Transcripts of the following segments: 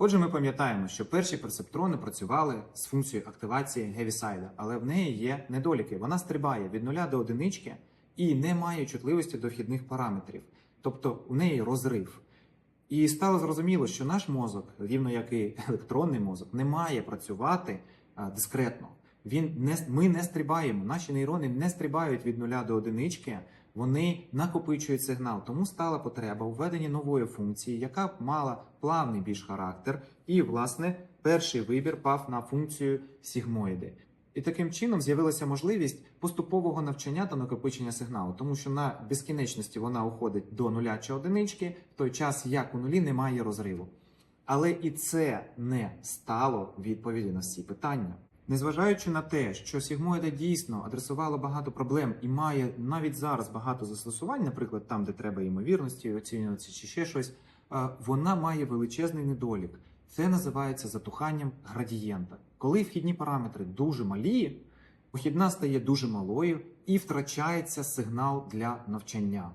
Отже, ми пам'ятаємо, що перші персептрони працювали з функцією активації гевісайда, але в неї є недоліки. Вона стрибає від нуля до одинички і не має чутливості до вхідних параметрів, тобто у неї розрив. І стало зрозуміло, що наш мозок, рівно як і електронний мозок, не має працювати дискретно. Він не ми не стрибаємо, наші нейрони не стрибають від нуля до одинички, вони накопичують сигнал. Тому стала потреба у введенні нової функції, яка б мала плавний більш характер, і, власне, перший вибір пав на функцію сігмоїди. І таким чином з'явилася можливість поступового навчання та накопичення сигналу, тому що на безкінечності вона уходить до нуля чи одинички, в той час як у нулі немає розриву. Але і це не стало відповіді на всі питання. Незважаючи на те, що Сігмоїда дійсно адресувала багато проблем і має навіть зараз багато застосувань, наприклад, там, де треба ймовірності оцінювати чи ще щось, е, вона має величезний недолік. Це називається затуханням градієнта. Коли вхідні параметри дуже малі, вихідна стає дуже малою і втрачається сигнал для навчання.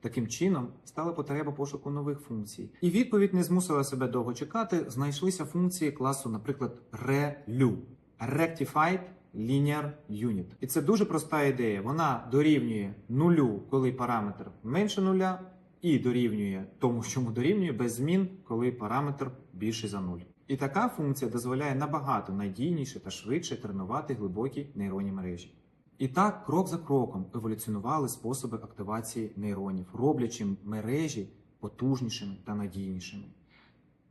Таким чином стала потреба пошуку нових функцій. І відповідь не змусила себе довго чекати. Знайшлися функції класу, наприклад, ReLU – Rectified Linear Unit. І це дуже проста ідея. Вона дорівнює нулю, коли параметр менше нуля, і дорівнює тому, чому дорівнює без змін, коли параметр більший за нуль. І така функція дозволяє набагато надійніше та швидше тренувати глибокі нейронні мережі. І так, крок за кроком еволюціонували способи активації нейронів, роблячи мережі потужнішими та надійнішими.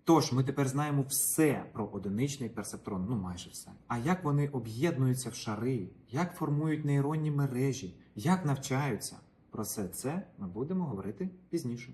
Тож ми тепер знаємо все про одиничний персептрон, ну майже все. А як вони об'єднуються в шари, як формують нейронні мережі, як навчаються? Про все це ми будемо говорити пізніше.